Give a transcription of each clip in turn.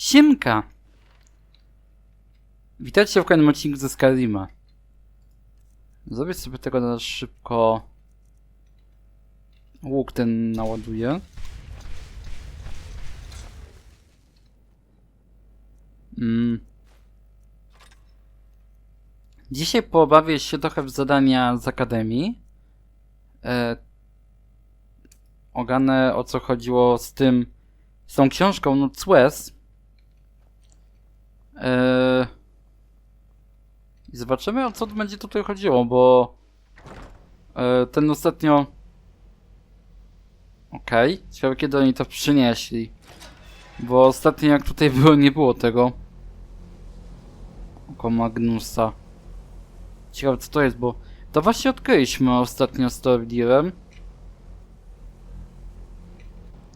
Siemka! Witajcie w kolejnym odcinku ze Skyrima. Zrobię sobie tego na szybko. Łuk ten naładuję. Mm. Dzisiaj pobawię się trochę w zadania z Akademii. E, oganę o co chodziło z tym, z tą książką Northwest. Eee, I zobaczymy o co będzie tutaj chodziło, bo e, ten ostatnio. Okej, okay. ciekawe kiedy oni to przynieśli. Bo ostatnio jak tutaj było, nie było tego. Oko Magnusa. Ciekawe co to jest, bo to właśnie odkryliśmy ostatnio z Tordirem.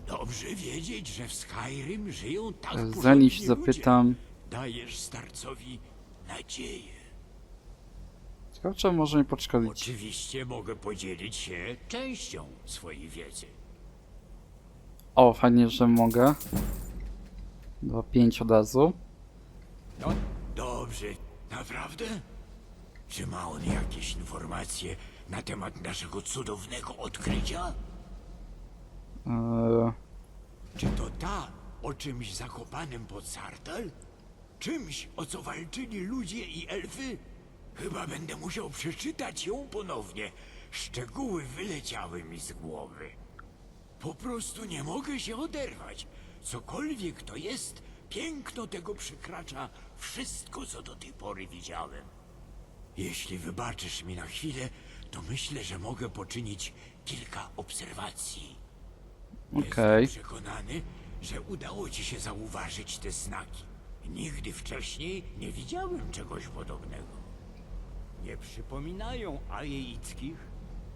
Dobrze wiedzieć, że w Skyrim żyją tak Zanim się ludzie. Dajesz starcowi nadzieję. Ciekawe, czy może mi podszkolić. Oczywiście mogę podzielić się częścią swojej wiedzy. O, fajnie, że mogę. Do pięć od razu. No, dobrze. Naprawdę? Czy ma on jakieś informacje na temat naszego cudownego odkrycia? Eee, Czy to ta o czymś zakopanym pod Sartal? Czymś, o co walczyli ludzie i elfy? Chyba będę musiał przeczytać ją ponownie. Szczegóły wyleciały mi z głowy. Po prostu nie mogę się oderwać. Cokolwiek to jest, piękno tego przekracza wszystko, co do tej pory widziałem. Jeśli wybaczysz mi na chwilę, to myślę, że mogę poczynić kilka obserwacji. Okej. Jestem przekonany, że udało ci się zauważyć te znaki. Nigdy wcześniej nie widziałem czegoś podobnego. Nie przypominają ajeickich,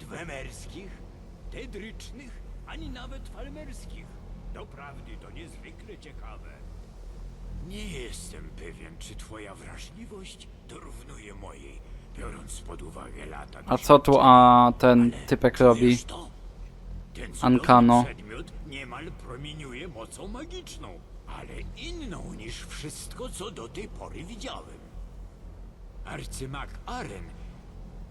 dwemerskich, tedrycznych, ani nawet falmerskich. Doprawdy to niezwykle ciekawe. Nie jestem pewien, czy twoja wrażliwość dorównuje mojej, biorąc pod uwagę lata A co tu a ten ale typek robi? To? Ten cudowny Ankano. przedmiot niemal promieniuje mocą magiczną, ale inną niż wszystko, co do tej pory widziałem. Arcymag Aren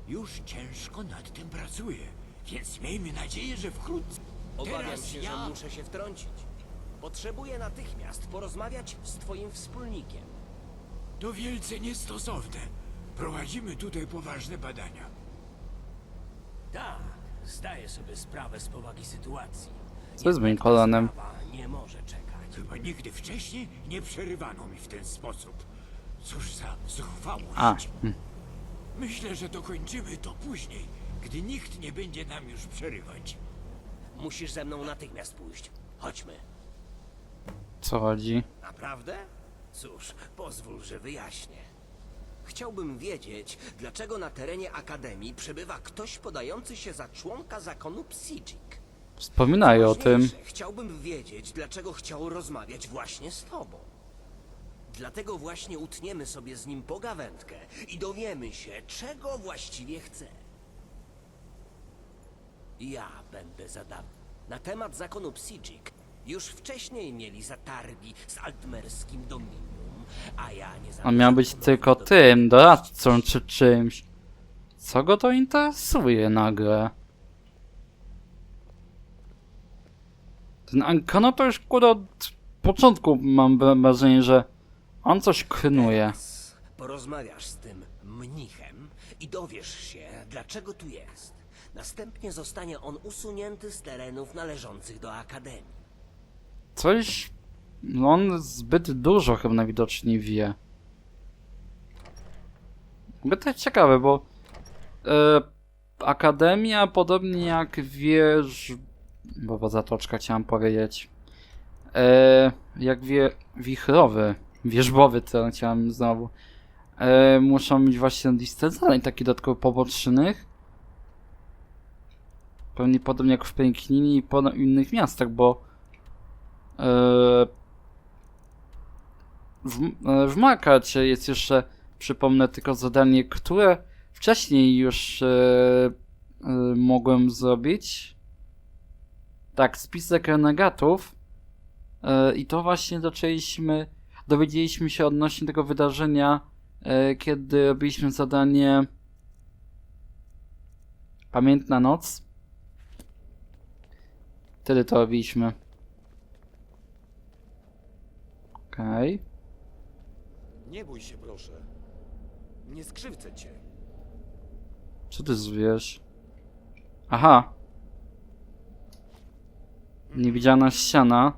już ciężko nad tym pracuje, więc miejmy nadzieję, że wkrótce... Obawiam Teraz się, ja... że muszę się wtrącić. Potrzebuję natychmiast porozmawiać z twoim wspólnikiem. To wielce niestosowne. Prowadzimy tutaj poważne badania. Tak, zdaję sobie sprawę z powagi sytuacji. Co z moim kolanem? Nie może czekać. Chyba nigdy wcześniej nie przerywano mi w ten sposób. Cóż za zuchwałość. A, hm. Myślę, że dokończymy to później, gdy nikt nie będzie nam już przerywać. Musisz ze mną natychmiast pójść. Chodźmy. co chodzi? Naprawdę? Cóż, pozwól, że wyjaśnię. Chciałbym wiedzieć, dlaczego na terenie Akademii przebywa ktoś podający się za członka zakonu Psijic. Wspominaj o tym. Chciałbym wiedzieć, dlaczego chciał rozmawiać właśnie z tobą. Dlatego właśnie utniemy sobie z nim pogawędkę i dowiemy się, czego właściwie chce. Ja będę zadawał. Na temat zakonu Psijic już wcześniej mieli zatargi z altmerskim dominium, a ja nie On miał być tylko tym, doradcą czy czymś. Co go to interesuje nagle? Ten Ankano to już kurde od początku mam wra- wrażenie, że on coś knuje. Porozmawiasz z tym mnichem i dowiesz się, dlaczego tu jest. Następnie zostanie on usunięty z terenów należących do Akademii. Coś... No on zbyt dużo chyba najwidoczniej wie. By to ciekawe, bo e, Akademia, podobnie jak wież... Bo zatoczka chciałem powiedzieć. E, jak wie... Wichrowy, wierzbowy to chciałem znowu. E, muszą mieć właśnie listę zadań takich dodatkowo pobocznych. Pewnie podobnie jak w Pękninie i po innych miastach, bo e, w, e, w Makacie jest jeszcze, przypomnę tylko zadanie, które wcześniej już e, e, mogłem zrobić. Tak, spisek renegatów. E, I to właśnie zaczęliśmy dowiedzieliśmy się odnośnie tego wydarzenia, e, kiedy robiliśmy zadanie Pamiętna noc. Wtedy to robiliśmy. Okej. Nie bój się, proszę. Nie skrzywdzę cię. Co ty zwierz? Aha. Niewidzialna ściana.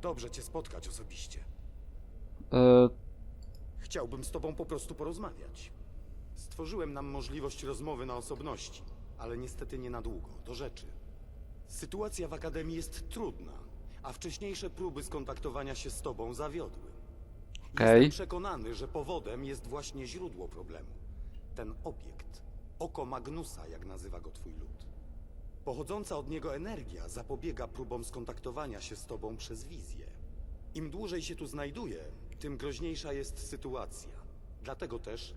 Dobrze cię spotkać osobiście. E, Chciałbym z tobą po prostu porozmawiać. Stworzyłem nam możliwość rozmowy na osobności, ale niestety nie na długo. Do rzeczy. Sytuacja w Akademii jest trudna, a wcześniejsze próby skontaktowania się z tobą zawiodły. Okej. Jestem przekonany, że powodem jest właśnie źródło problemu. Ten obiekt. Oko Magnusa, jak nazywa go twój lud. Pochodząca od niego energia zapobiega próbom skontaktowania się z tobą przez wizję. Im dłużej się tu znajduję, tym groźniejsza jest sytuacja. Dlatego też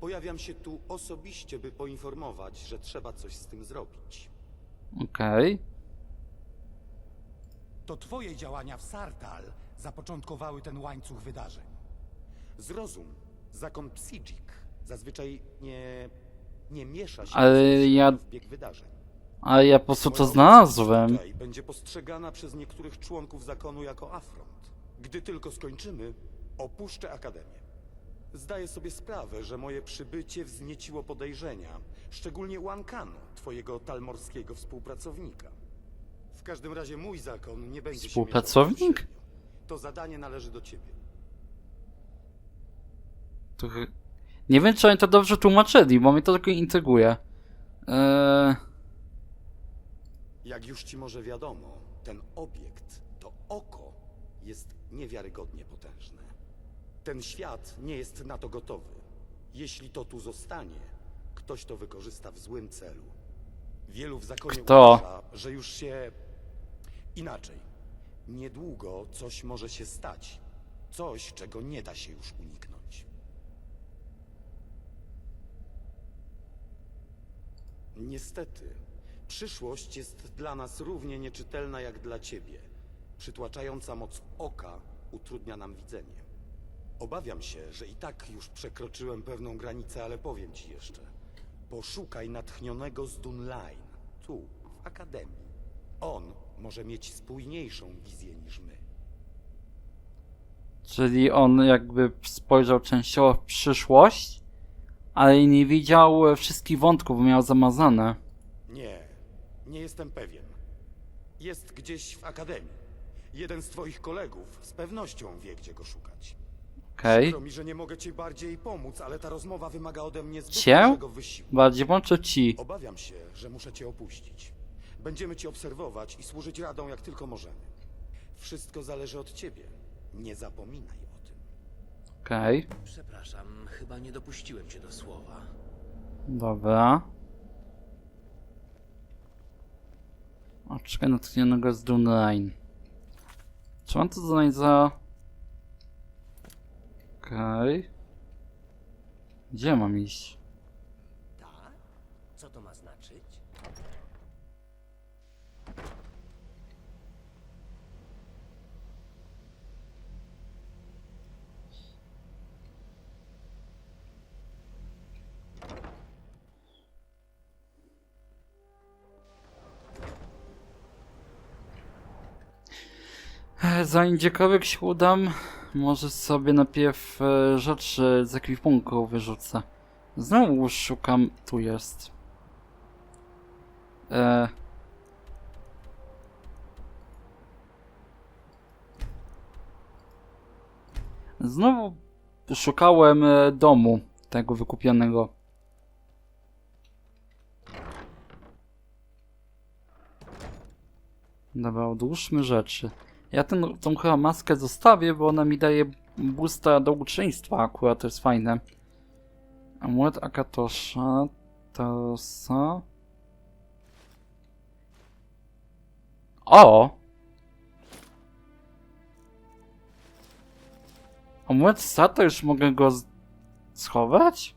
pojawiam się tu osobiście, by poinformować, że trzeba coś z tym zrobić. Okej. To twoje działania w Sartal zapoczątkowały ten łańcuch wydarzeń. Zrozum, zakon Psidzik zazwyczaj nie, nie miesza się Ale ja- w bieg wydarzeń. Ale ja po prostu Moja to obecność znalazłem. Tutaj będzie postrzegana przez niektórych członków zakonu jako afront. Gdy tylko skończymy, opuszczę Akademię. Zdaję sobie sprawę, że moje przybycie wznieciło podejrzenia, szczególnie u Ankanu, twojego talmorskiego współpracownika. W każdym razie mój zakon nie będzie się Współpracownik? mieszał bezpośrednio. To zadanie należy do ciebie. Trochę... Nie wiem, czy oni to dobrze tłumaczyli, bo mnie to tylko intryguje. Eee, Jak już ci może wiadomo, ten obiekt, to oko, jest niewiarygodnie potężne. Ten świat nie jest na to gotowy. Jeśli to tu zostanie, ktoś to wykorzysta w złym celu. Wielu w zakonie Kto? uważa, że już się inaczej. Niedługo coś może się stać. Coś, czego nie da się już uniknąć. Niestety, przyszłość jest dla nas równie nieczytelna jak dla ciebie. Przytłaczająca moc oka utrudnia nam widzenie. Obawiam się, że i tak już przekroczyłem pewną granicę, ale powiem ci jeszcze. Poszukaj natchnionego z Dunline, tu, w Akademii. On może mieć spójniejszą wizję niż my. czyli on jakby spojrzał częściowo w przyszłość, ale nie widział e, wszystkich wątków, miał zamazane. Nie, nie jestem pewien. Jest gdzieś w Akademii. Jeden z twoich kolegów z pewnością wie, gdzie go szukać. Okej. Przykro mi, że nie mogę ci bardziej pomóc, ale ta rozmowa wymaga ode mnie zbyt Cię? dużego wysiłku. Bardziej włączę ci. Obawiam się, że muszę cię opuścić. Będziemy ci obserwować i służyć radą jak tylko możemy. Wszystko zależy od ciebie. Nie zapominaj Okej. Przepraszam, chyba nie dopuściłem cię do słowa. Dobra. Oczekaj natchnionego z Dunline. Czy mam to zadanie za... Okej. Gdzie mam iść? Zanim gdziekolwiek się udam, może sobie najpierw e, rzeczy z ekwipunku wyrzucę. Znowu szukam... Tu jest. E... Znowu szukałem e, domu tego wykupionego. Dobra, odłóżmy rzeczy. Ja ten, tą chyba maskę zostawię, bo ona mi daje boosta do uczeństwa akurat, to jest fajne. Amulet Akatosha, Tarosa. O! Amulet Sata, już mogę go schować?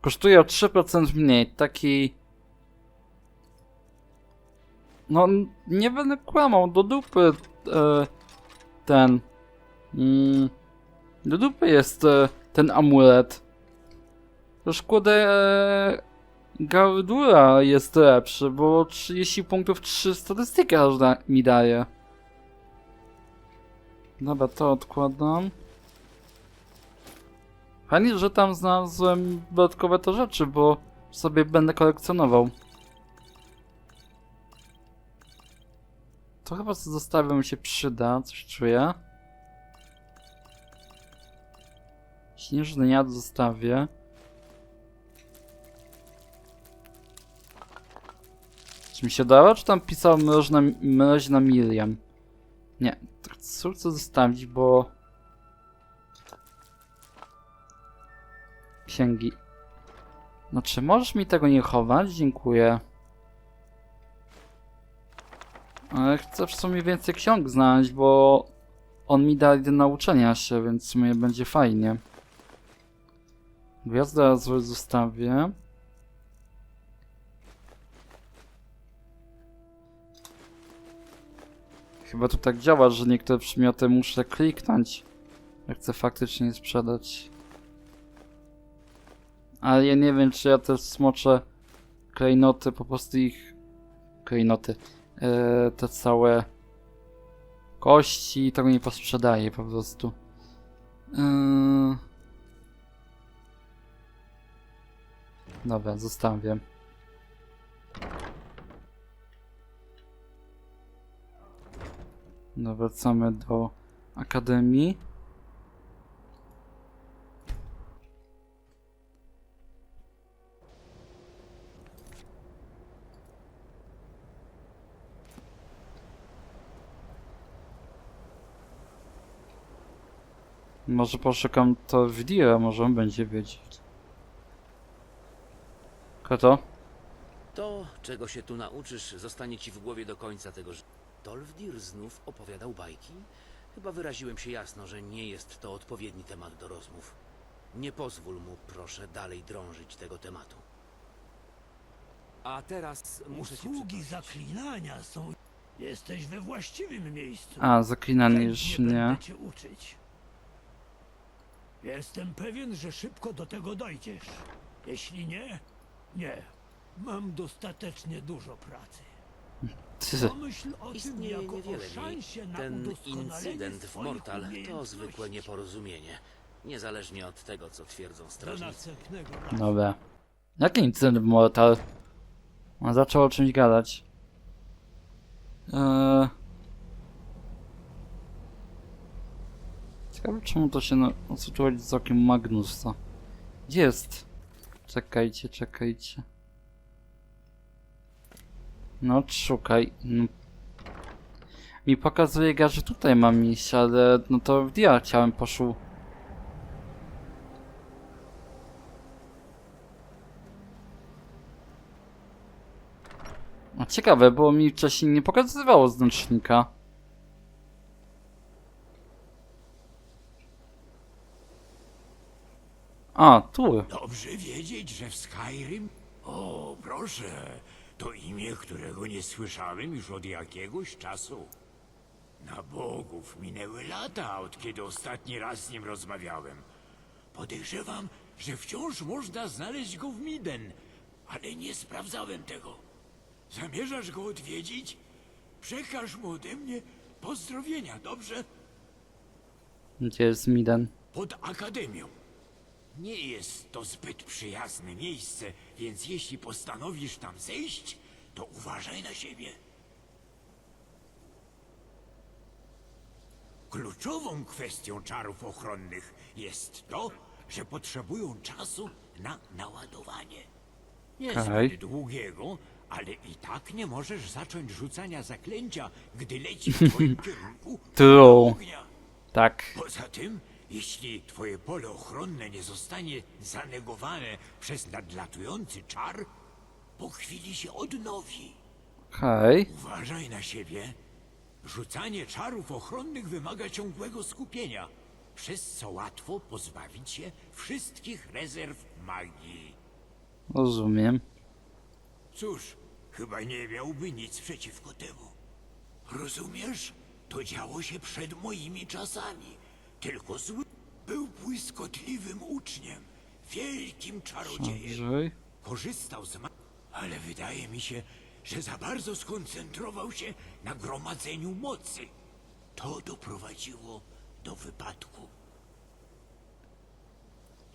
Kosztuje o 3% mniej, taki... No, nie będę kłamał, do dupy e, ten. Mm, do dupy jest e, ten amulet. To szkoda e, Gardura jest lepszy, bo 30 punktów 3 statystyki aż da, mi daje. Dobra, to odkładam. Fajnie, że tam znalazłem dodatkowe to rzeczy, bo sobie będę kolekcjonował. To chyba zostawię mi się przyda, coś czuję. Śnieżny jad zostawię. Czy mi się dało, czy tam pisał mroźna, mroźna Miriam? Nie, to chcę zostawić, bo... Księgi. Znaczy, możesz mi tego nie chować? Dziękuję. Ale chcę w sumie więcej ksiąg znaleźć, bo on mi da do nauczenia się, więc w sumie będzie fajnie. Gwiazdę zły zostawię. Chyba to tak działa, że niektóre przedmioty muszę kliknąć. Jak chcę faktycznie sprzedać. Ale ja nie wiem, czy ja te smocze klejnoty, po prostu ich... Klejnoty. E, te całe kości, tego nie posprzedaję po prostu. Eee... Dobra, zostawię. No, wracamy do akademii. Może poszukam to w Dira, może on będzie wiedzieć. Kto to? Czego się tu nauczysz, zostanie ci w głowie do końca tego życia. Dolfdir znów opowiadał bajki? Chyba wyraziłem się jasno, że nie jest to odpowiedni temat do rozmów. Nie pozwól mu, proszę, dalej drążyć tego tematu. A teraz muszę cię Usługi przeprosić. zaklinania są... Jesteś we właściwym miejscu. A, zaklinanie już Chętnie nie. będę cię uczyć. Jestem pewien, że szybko do tego dojdziesz. Jeśli nie, nie. Mam dostatecznie dużo pracy. Ty, Pomyśl o tym Istnieje jako o niewiele szansie na Ten udoskonalenie incydent w swoich Mortal to umiejętności. zwykłe nieporozumienie. Niezależnie od tego, co twierdzą Do strażnicy. następnego razu. dobra. Jaki incydent w Mortal? On zaczął o czymś gadać. Eee... Ciekawe czemu to się na... o co tu chodzi z okiem Magnusa. Jest? Czekajcie, czekajcie. No, szukaj. No. Mi pokazuje ga, że tutaj mam iść, ale no to w dia chciałem poszło. No ciekawe, bo mi wcześniej nie pokazywało znacznika. A, tu. Dobrze wiedzieć, że w Skyrim... O, proszę, to imię, którego nie słyszałem już od jakiegoś czasu. Na bogów, minęły lata, od kiedy ostatni raz z nim rozmawiałem. Podejrzewam, że wciąż można znaleźć go w Miden, ale nie sprawdzałem tego. Zamierzasz go odwiedzić? Przekaż mu ode mnie pozdrowienia, dobrze? Gdzie jest Miden? pod akademią. Nie jest to zbyt przyjazne miejsce, więc jeśli postanowisz tam zejść, to uważaj na siebie. Kluczową kwestią czarów ochronnych jest to, że potrzebują czasu na naładowanie. Nie Okej. zbyt długiego, ale i tak nie możesz zacząć rzucania zaklęcia, gdy leci w twoim kierunku True. ognia. Tak. Poza tym, jeśli twoje pole ochronne nie zostanie zanegowane przez nadlatujący czar, po chwili się odnowi. Okej. Uważaj na siebie. Rzucanie czarów ochronnych wymaga ciągłego skupienia, przez co łatwo pozbawić się wszystkich rezerw magii. Rozumiem. Cóż, chyba nie miałby nic przeciwko temu. Rozumiesz? To działo się przed moimi czasami. Tylko zły był błyskotliwym uczniem, wielkim czarodziejem. Andrzej. Korzystał z ma... Ale wydaje mi się, że za bardzo skoncentrował się na gromadzeniu mocy. To doprowadziło do wypadku.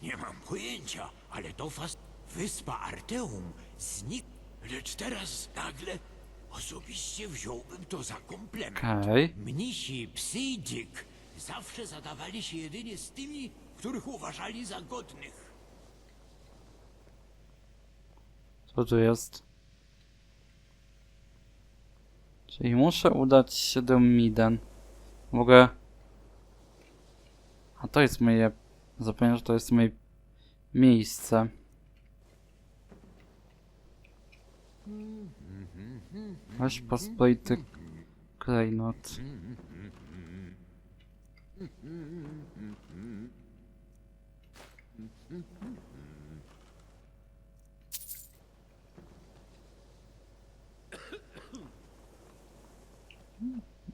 Nie mam pojęcia, ale to fas... Wyspa Arteum znikła. Lecz teraz nagle osobiście wziąłbym to za komplement. Okej. Mnisi Psidik zawsze zadawali się jedynie z tymi, których uważali za godnych. Co tu jest? Czyli muszę udać się do Miden. Mogę... A to jest moje... Zapomniałem, że to jest moje miejsce. Weź pospolity klejnot.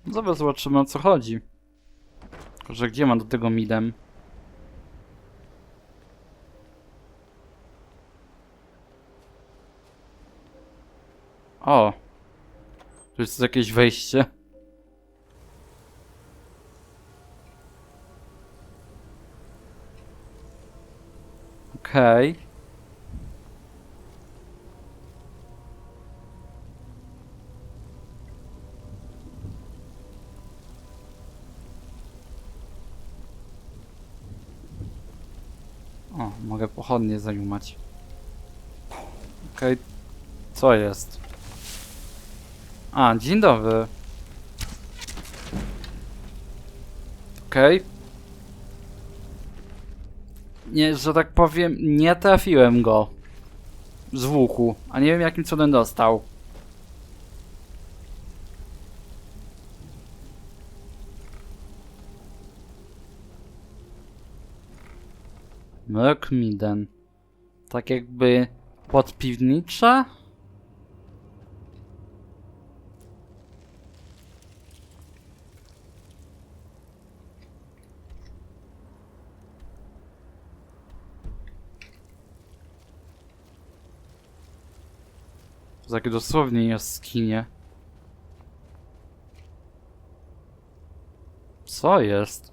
Zaraz zobaczymy o co chodzi. Tylko, że gdzie mam do tego midem? O! Tu jest jakieś wejście. Okej. O, mogę pochodnie zajumać. Okej, co jest? A, dzień dobry. Okej. Nie, że tak powiem, nie trafiłem go. Z łuku, a nie wiem jakim cudem dostał. Mrok Miden. Tak jakby podpiwnicza? To takie dosłownie jaskinie. Co jest?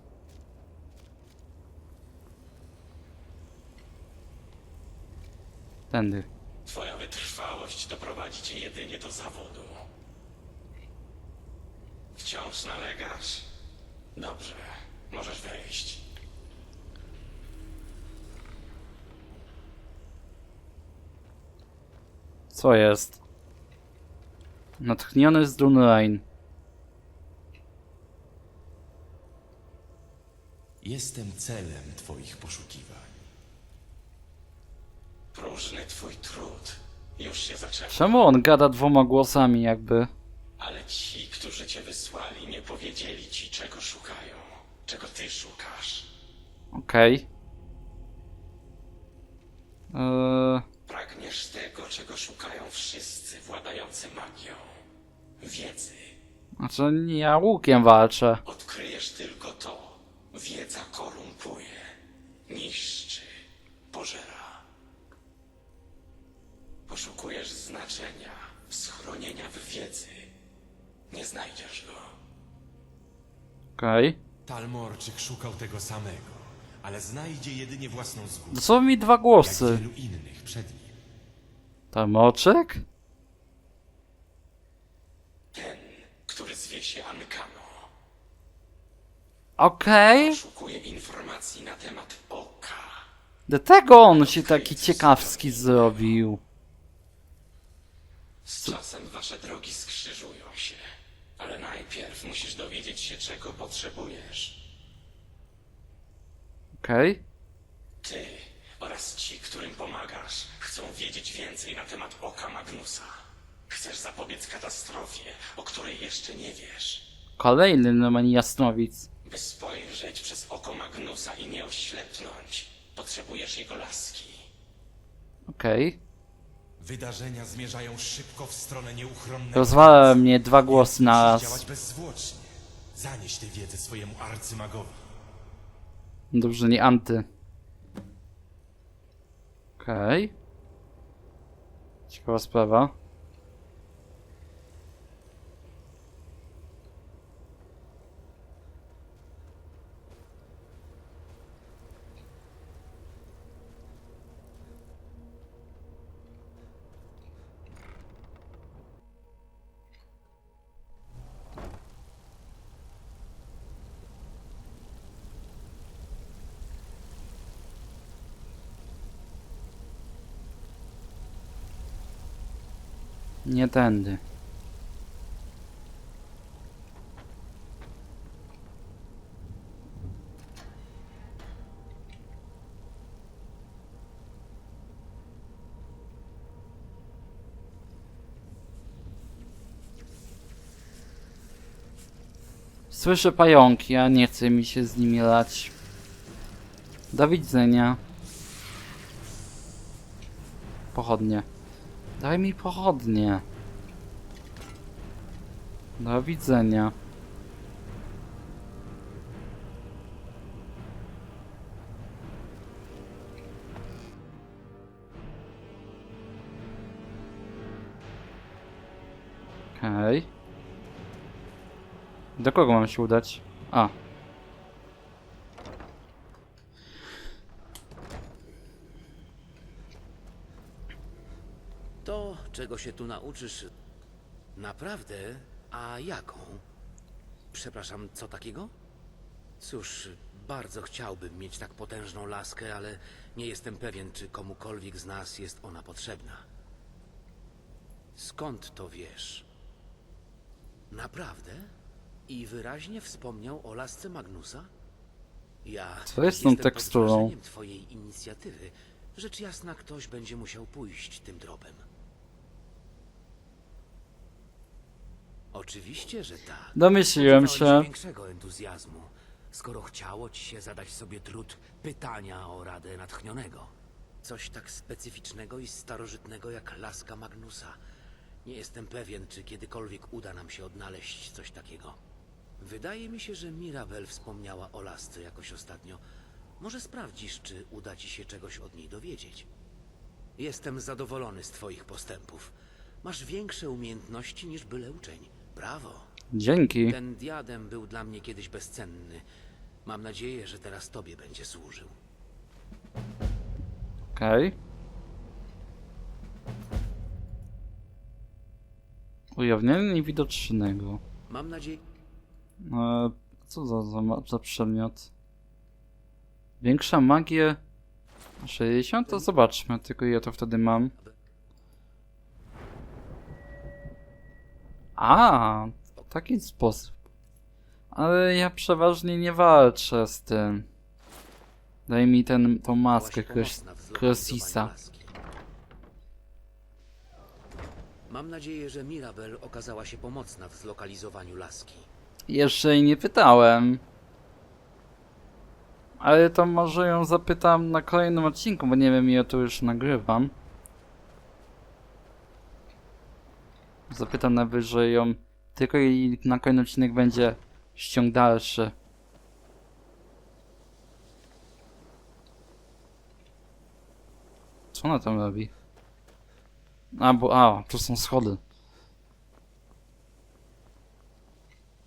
Tędy. Twoja wytrwałość doprowadzi cię jedynie do zawodu. Wciąż nalegasz? Dobrze, możesz wejść. Co jest? Natchniony z Dunrain. Jestem celem twoich poszukiwań. Próżny twój trud. Już się zaczęło. Czemu on gada dwoma głosami jakby? Ale ci, którzy cię wysłali, nie powiedzieli ci, czego szukają. Czego ty szukasz. Okej. Eee, Pragniesz tego, czego szukają wszyscy władający magią. Wiedzy. znaczy nie, ja łukiem walczę. Odkryjesz tylko to. Wiedza korumpuje, niszczy, pożera. Poszukujesz znaczenia, schronienia w wiedzy. Nie znajdziesz go. Okej. Talmorczyk szukał tego samego, ale znajdzie jedynie własną zgubę, Dosłownie dwa jak głosy. wielu innych przed nim. Tamoczek? Ten, który zwie się Ankano, Okej. poszukuje informacji na temat oka. Dlatego on się taki ciekawski zrobił. Z czasem wasze drogi skrzyżują się, ale najpierw musisz dowiedzieć się, czego potrzebujesz. Okej. Ty oraz ci, którym pomagasz, chcą wiedzieć więcej na temat oka Magnusa. Chcesz zapobiec katastrofie, o której jeszcze nie wiesz. Kolejny Norman Jasnowic. By spojrzeć przez oko Magnusa i nie oślepnąć, potrzebujesz jego laski. Okej. Wydarzenia zmierzają szybko w stronę nieuchronnego. Rozwala mnie dwa głosy Musisz na raz. działać bezzwłocznie. Zanieś tę wiedzę swojemu arcymagowi. Dobrze, nie anty. Okej. Ciekawa sprawa. Nie tędy. Słyszę pająki, a nie chce mi się z nimi lać. Do widzenia. Pochodnie. Daj mi pochodnie. Do widzenia. Okej. Do kogo mam się udać? A. To, czego się tu nauczysz, naprawdę, a jaką? Przepraszam, co takiego? Cóż, bardzo chciałbym mieć tak potężną laskę, ale nie jestem pewien, czy komukolwiek z nas jest ona potrzebna. Skąd to wiesz? Naprawdę? I wyraźnie wspomniał o lasce Magnusa? Ja Co jest z tą jestem pod teksturą? wrażeniem twojej inicjatywy. Rzecz jasna, ktoś będzie musiał pójść tym tropem. Oczywiście, że tak. Domyśliłem Spodziewałem się. większego entuzjazmu, skoro chciało ci się zadać sobie trud pytania o radę natchnionego. Coś tak specyficznego i starożytnego jak laska Magnusa. Nie jestem pewien, czy kiedykolwiek uda nam się odnaleźć coś takiego. Wydaje mi się, że Mirabel wspomniała o lasce jakoś ostatnio. Może sprawdzisz, czy uda ci się czegoś od niej dowiedzieć. Jestem zadowolony z twoich postępów. Masz większe umiejętności niż byle uczeń. Brawo! Dzięki. Ten diadem był dla mnie kiedyś bezcenny. Mam nadzieję, że teraz tobie będzie służył. Okej. Ujawnienie niewidocznego. Mam nadzieję... E, co za, za, za przedmiot? Większa magię 60? To zobaczmy, tylko ja to wtedy mam. A, w taki sposób. Ale ja przeważnie nie walczę z tym. Daj mi ten, tą maskę laski. Mam nadzieję, że Mirabel okazała się pomocna w zlokalizowaniu laski. Jeszcze jej nie pytałem. Ale to może ją zapytam na kolejnym odcinku, bo nie wiem, ja to już nagrywam. Zapytam najwyżej ją tylko i na kolejny odcinek będzie ściąg dalszy. Co ona tam robi? A, bo, a, tu są schody.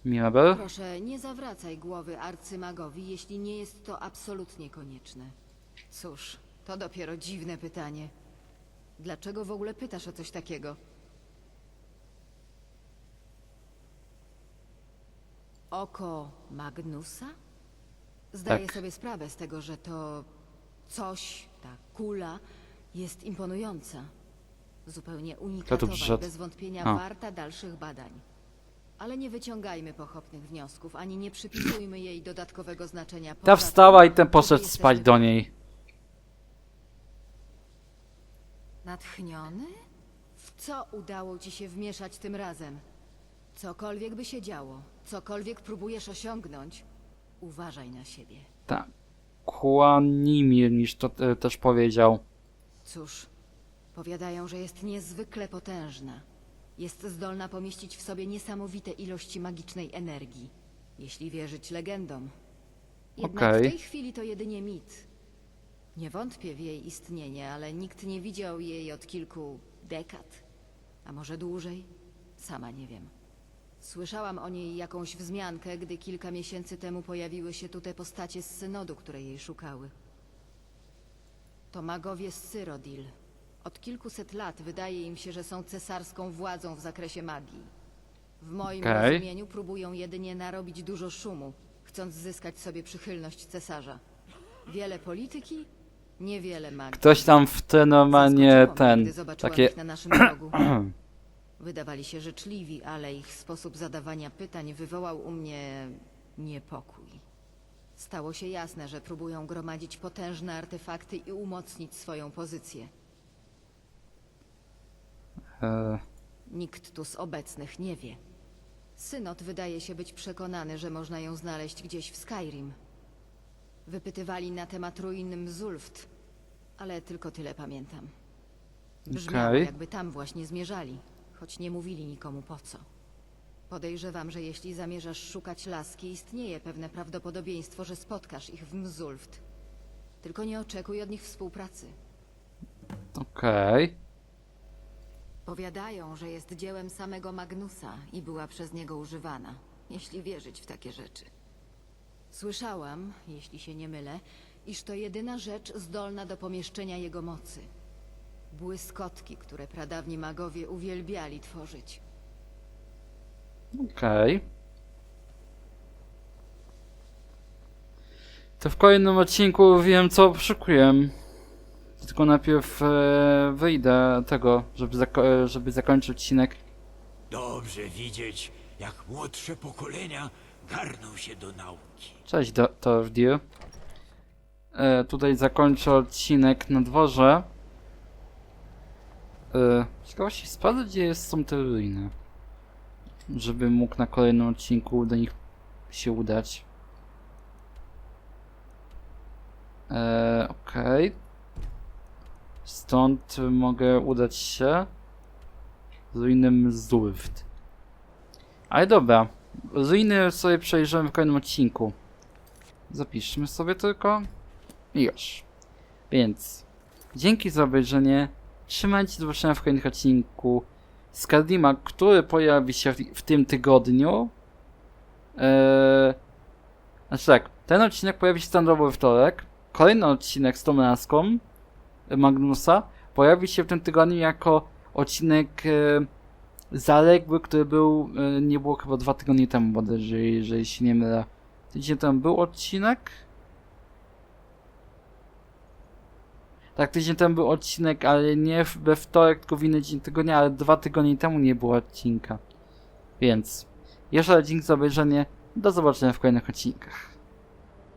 Mirabel? Proszę, nie zawracaj głowy arcymagowi, jeśli nie jest to absolutnie konieczne. Cóż, to dopiero dziwne pytanie. Dlaczego w ogóle pytasz o coś takiego? Oko Magnusa? Zdaję Tak. sobie sprawę z tego, że to coś, ta kula, jest imponująca. Zupełnie unikatowa i przyszedł? bez wątpienia A. warta dalszych badań. Ale nie wyciągajmy pochopnych wniosków, ani nie przypisujmy jej dodatkowego znaczenia. Ta poza wstała i ten poszedł jesteśmy spać do niej. Natchniony? W co udało ci się wmieszać tym razem? Cokolwiek by się działo, cokolwiek próbujesz osiągnąć, uważaj na siebie. Tak. Kłanimir niż to e, też powiedział. Cóż, Powiadają, że jest niezwykle potężna. Jest zdolna pomieścić w sobie niesamowite ilości magicznej energii, jeśli wierzyć legendom. Jednak Okej. w tej chwili to jedynie mit. Nie wątpię w jej istnienie, ale nikt nie widział jej od kilku dekad. A może dłużej? Sama nie wiem. Słyszałam o niej jakąś wzmiankę, gdy kilka miesięcy temu pojawiły się tutaj postacie z synodu, które jej szukały. To magowie z Cyrodiil. Od kilkuset lat wydaje im się, że są cesarską władzą w zakresie magii. W moim Okej. rozumieniu próbują jedynie narobić dużo szumu, chcąc zyskać sobie przychylność cesarza. Wiele polityki, niewiele magii. Ktoś tam w te Zaskoczyło mnie, ten, gdy zobaczyłam takie... ich na naszym. Wydawali się życzliwi, ale ich sposób zadawania pytań wywołał u mnie niepokój. Stało się jasne, że próbują gromadzić potężne artefakty i umocnić swoją pozycję. E, Nikt tu z obecnych nie wie. Synod wydaje się być przekonany, że można ją znaleźć gdzieś w Skyrim. Wypytywali na temat ruin Mzulft, ale tylko tyle pamiętam. Brzmiało, Okej. jakby tam właśnie zmierzali, choć nie mówili nikomu po co. Podejrzewam, że jeśli zamierzasz szukać laski, istnieje pewne prawdopodobieństwo, że spotkasz ich w Mzulft. Tylko nie oczekuj od nich współpracy. Okej. Powiadają, że jest dziełem samego Magnusa i była przez niego używana, jeśli wierzyć w takie rzeczy. Słyszałam, jeśli się nie mylę, iż to jedyna rzecz zdolna do pomieszczenia jego mocy. Błyskotki, które pradawni magowie uwielbiali tworzyć. Okej. To w kolejnym odcinku wiem co poszukuję. Tylko najpierw e, wyjdę tego, żeby, zako e, żeby zakończyć odcinek. Dobrze widzieć, jak młodsze pokolenia garną się do nauki. Cześć, Tordir. E, tutaj zakończę odcinek na dworze. E, ciekawości spada, gdzie jest, są te ruiny. Żeby mógł na kolejnym odcinku do nich się udać. E, Okej. Stąd mogę udać się z ruinem Zulft. Ale dobra. Ruiny sobie przejrzymy w kolejnym odcinku. Zapiszmy sobie tylko. I już. Więc dzięki za obejrzenie. Trzymajcie do zobaczenia w kolejnych odcinku z który pojawi się w, w tym tygodniu. Eee, znaczy tak, ten odcinek pojawi się standardowo we wtorek. Kolejny odcinek z tą laską e, Magnusa pojawi się w tym tygodniu jako odcinek e, zaległy, który był, e, nie było chyba dwa tygodnie temu, bodajże, jeżeli się nie mylę. Tydzień temu był odcinek? Tak, tydzień temu był odcinek, ale nie we wtorek, tylko w inny dzień tygodnia, ale dwa tygodnie temu nie było odcinka. Więc, jeszcze raz dzięki za obejrzenie, do zobaczenia w kolejnych odcinkach.